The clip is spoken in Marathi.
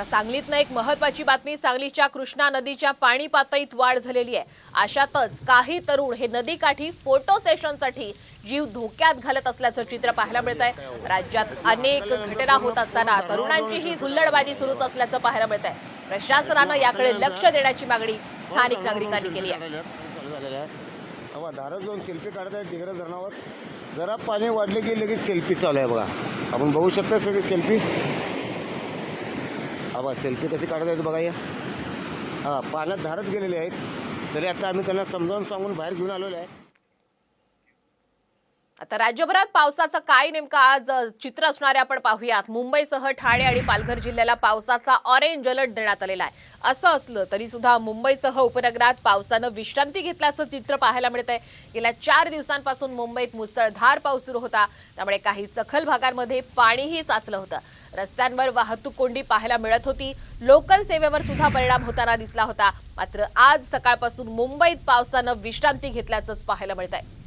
आता सांगलीतनं एक महत्वाची बातमी. सांगलीच्या कृष्णा नदीच्या पाणी पातळीत वाढ झालेली आहे. अशातच काही तरुण हे नदीकाठी फोटो सेशनसाठी जीव धोक्यात घालत असल्याचं चित्र पाहायला मिळत आहे राज्यात अनेक घटना होत असताना तरुणांची ही हुल्लडबाजी सुरूच असल्याचं पाहायला मिळत आहे प्रशासनानं याकडे लक्ष देण्याची मागणी स्थानिक नागरिकांनी केली आहे. जाऊन सेल्फी काढत धरणावर. जरा पाणी वाढले की लगेच सेल्फी चालू आहे बघा. आपण बघू शकता सगळी सेल्फी अबा सेल्फी कशी काढत आहेत बघा या. हां पाण्यात धारत गेलेले आहेत. तरी आता आम्ही त्यांना समजावून सांगून बाहेर घेऊन आलेलो आहे. आता राज्यभरात पावसाचं काय नेमकं आज चित्र असणारे आपण पाहूयात. मुंबईसह ठाणे आणि पालघर जिल्ह्याला पावसाचा ऑरेंज अलर्ट देण्यात आलेला आहे. असं असलं तरी सुद्धा मुंबईसह उपनगरात पावसानं विश्रांती घेतल्याचं चित्र पाहायला मिळत आहे गेल्या चार दिवसांपासून मुंबईत मुसळधार पाऊस सुरू होता. त्यामुळे काही सखल भागांमध्ये पाणीही साचलं होतं. रस्त्यांवर वाहतूक कोंडी पाहायला मिळत होती. लोकल सेवेवर सुद्धा परिणाम होताना दिसला होता. मात्र आज सकाळपासून मुंबईत पावसानं विश्रांती घेतल्याचंच पाहायला मिळत आहे